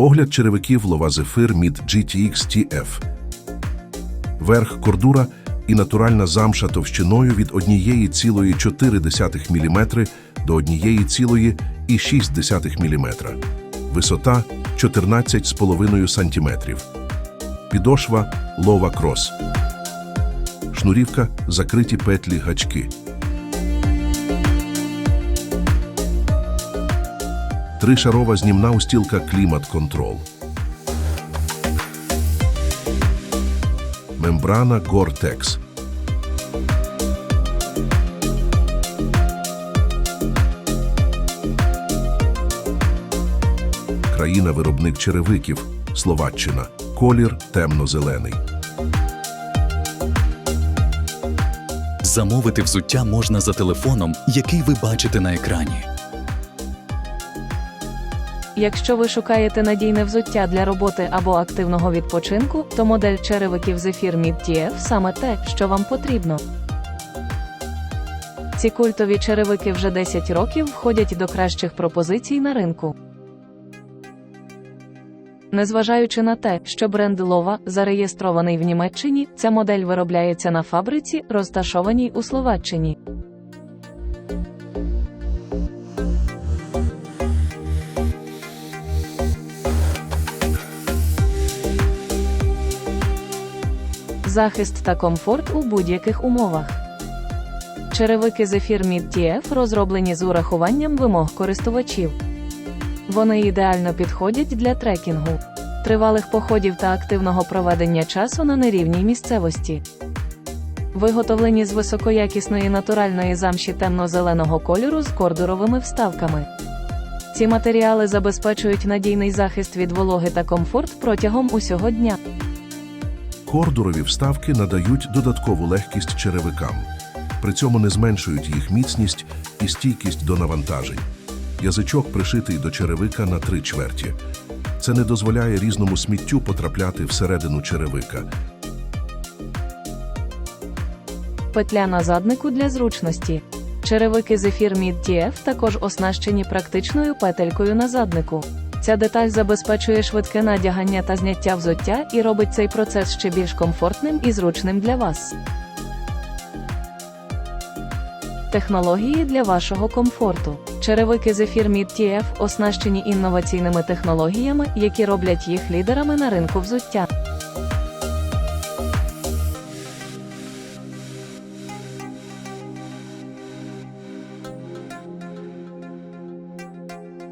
Огляд черевиків Лова Зефир Mid GTX TF. Верх кордура і натуральна замша товщиною від 1,4 мм до 1,6 мм. Висота 14,5 см. Підошва Лова Крос. Шнурівка закриті петлі гачки. Тришарова знімна устілка Клімат Контрол. Мембрана Gore-Tex. Країна-виробник черевиків. Словаччина. Колір темно-зелений. Замовити взуття можна за телефоном, який ви бачите на екрані. Якщо ви шукаєте надійне взуття для роботи або активного відпочинку, то модель черевиків Zephyr Mid TF саме те, що вам потрібно. Ці культові черевики вже 10 років входять до кращих пропозицій на ринку. Незважаючи на те, що бренд Лова зареєстрований в Німеччині, ця модель виробляється на фабриці, розташованій у Словаччині. Захист та комфорт у будь-яких умовах. Черевики Zephyr Mid TF розроблені з урахуванням вимог користувачів. Вони ідеально підходять для трекінгу, тривалих походів та активного проведення часу на нерівній місцевості. Виготовлені з високоякісної натуральної замші темно-зеленого кольору з кордуровими вставками. Ці матеріали забезпечують надійний захист від вологи та комфорт протягом усього дня. Кордурові вставки надають додаткову легкість черевикам. При цьому не зменшують їх міцність і стійкість до навантажень. Язичок пришитий до черевика на три чверті. Це не дозволяє різному сміттю потрапляти всередину черевика. Петля на заднику для зручності. Черевики Zephyr Mid TF також оснащені практичною петелькою на заднику. Ця деталь забезпечує швидке надягання та зняття взуття і робить цей процес ще більш комфортним і зручним для вас. Технології для вашого комфорту. Черевики Zephyr Mid TF оснащені інноваційними технологіями, які роблять їх лідерами на ринку взуття.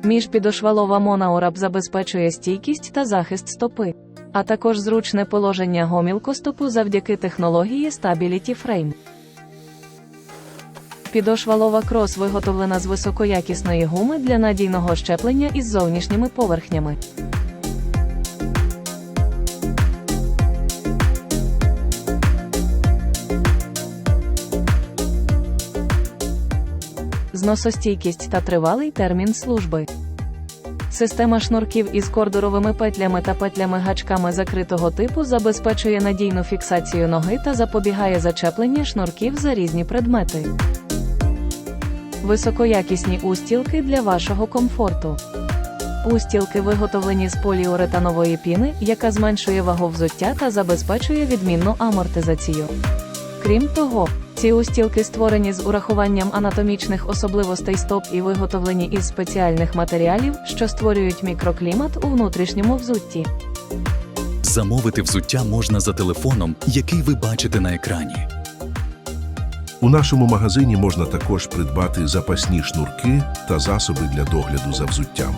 Міжпідошвалова монаораб забезпечує стійкість та захист стопи, а також зручне положення гомілкостопу завдяки технології Stability Frame. Підошвалова крос виготовлена з високоякісної гуми для надійного щеплення із зовнішніми поверхнями. Зносостійкість та тривалий термін служби. Система шнурків із кордуровими петлями та петлями-гачками закритого типу забезпечує надійну фіксацію ноги та запобігає зачепленню шнурків за різні предмети. Високоякісні устілки для вашого комфорту. Устілки виготовлені з поліуретанової піни, яка зменшує вагу взуття та забезпечує відмінну амортизацію. Крім того, ці устілки створені з урахуванням анатомічних особливостей стоп і виготовлені із спеціальних матеріалів, що створюють мікроклімат у внутрішньому взутті. Замовити взуття можна за телефоном, який ви бачите на екрані. У нашому магазині можна також придбати запасні шнурки та засоби для догляду за взуттям.